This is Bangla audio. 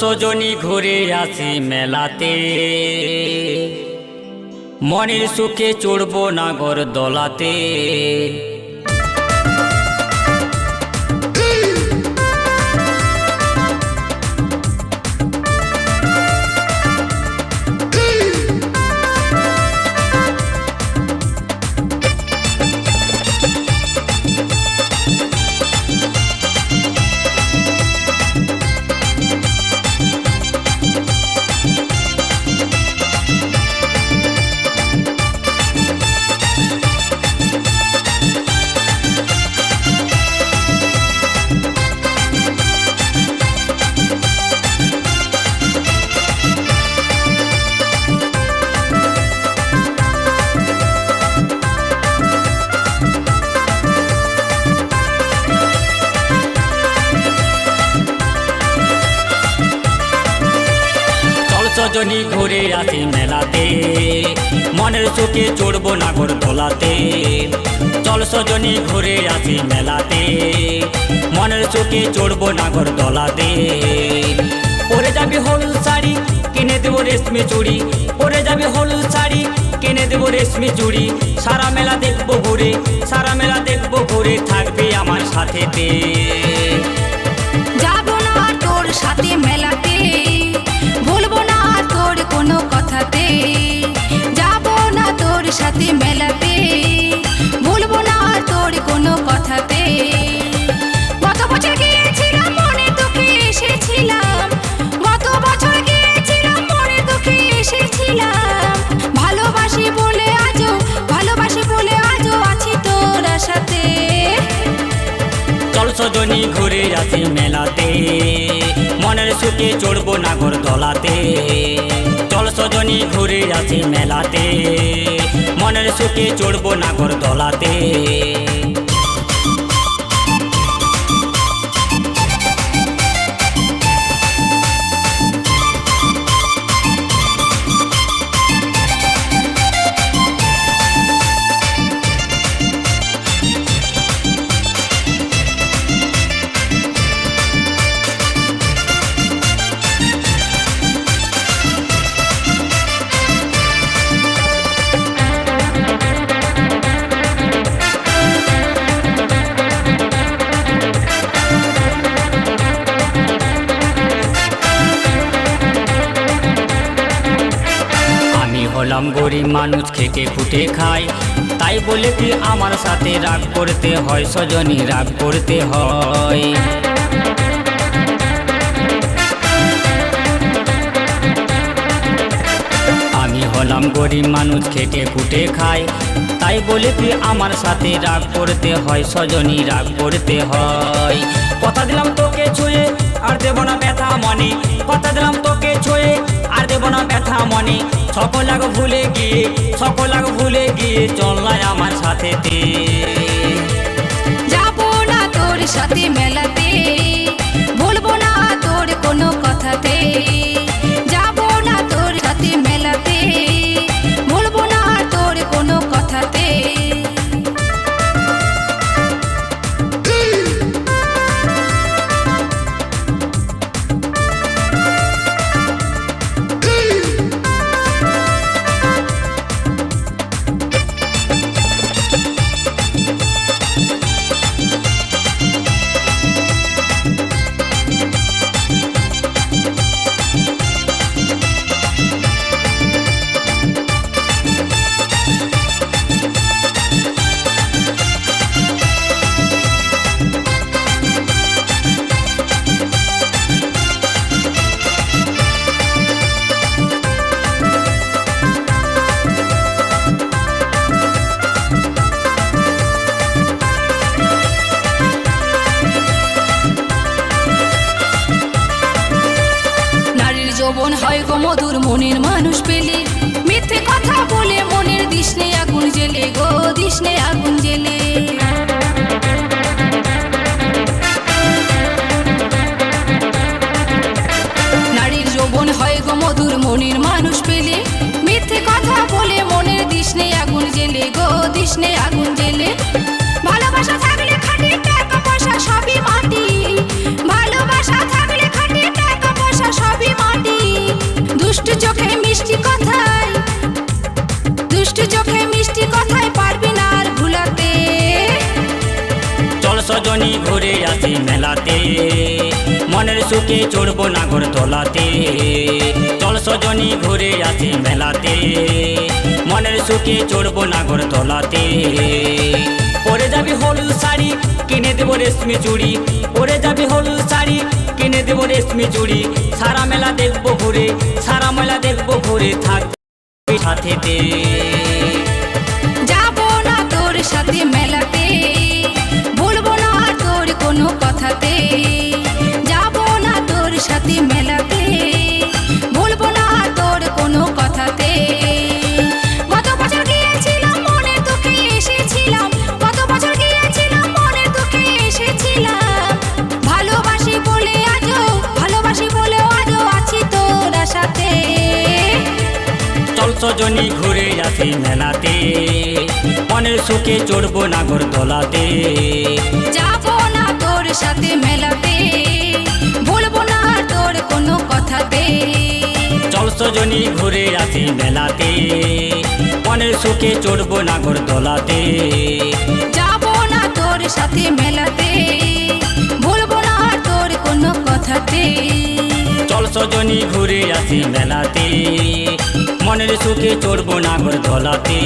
সজনী ঘুরে আসি মেলাতে। মনের সুখে চড়বো নাগর দলাতে। সজনী ঘুরে আসি মেলাতে। মনের চোখে চড়বো নাগর দোলাতে। চল সজনী ঘুরে আসি মেলাতে। মনের চোখে চড়বো নাগর দোলাতে। পরে যাবি হলুদ শাড়ি, কিনে দেবো রেশমি চুড়ি। পরে যাবি হলুদ শাড়ি, কিনে দেবো রেশমি চুড়ি। সারা মেলা দেখব ঘুরে, সারা মেলা দেখব ঘুরে থাকবে আমার সাথেতে সজনী ঘুরে আসি মেলাতে। মনের সুখে চড়বো নাগর দলাতে চল সজনী ঘুরে আসি মেলাতে। মনের সুখে চড়বো নাগর দলাতে হলাম গরিব মানুষ খেটে খুটে খাই। তাই বলে কি আমার সাথে রাগ করতে হয়, সজনী রাগ করতে হয়। আমি হলাম গরিব মানুষ খেটে খুটে খাই। তাই বলে কি আমার সাথে রাগ করতে হয়, সজনী রাগ করতে হয়। কথা দিলাম তোকে ছুঁয়ে, আর দেব না ব্যথা মনে। কথা দিলাম তোকে ছুঁয়ে, আর দেব না ব্যথা মনে। সকল আগ ভুলে গিয়ে সকল আগ ভুলে গিয়ে চললাই আমার সাথে যাব না তোর সাথে মেলাতে, ভুলবো না তোর কোনো কথাতে। দিশনে আগুন জেলে ভালোবাসা থাকলে খাটি টাকা পয়সা, সবই মাটি। ভালোবাসা থাকলে খাটি টাকা পয়সা সব মিষ্টি কথায়, দুষ্টু চোখে মিষ্টি কথায় পারবি না আর ভুলাতে। চল সজনী ঘুরে আসি মেলাতে। মনের সুখে চড়বো নাগর তোলাতে চল সজনী ঘুরে আসি মেলাতে। মনের সুখে চড়বো নাগর তোলাতে। পরে যাবি হলুদ শাড়ি, কিনে দেবো রেশমি চুড়ি। পরে যাবি হলুদ শাড়ি, কিনে দেবো রেশমি চুড়ি। সারা মেলা দেখব ঘুরে, সারা মেলা দেখব ঘুরে থাকবি সাথেতে যাব না তোর সাথে মেলাতে, ভুলবো না তোর কোনো সজনী ঘুরে আসি মেলাতে। মনের সুখে চড়বো নাগর তোলাতে। যাব না তোর সাথে মেলাতে। বলব না তোর কোনো কথাতে। চল সজনী ঘুরে আসি মেলাতে। মনের সুখে চড়বো নাগর তোলাতে। যাব না তোর সাথে মেলাতে। বলব না তোর কোনো কথাতে। চল সজনী ঘুরে আসি মেলাতে। মনের সুখে চড়বো নাগর তোলাতে।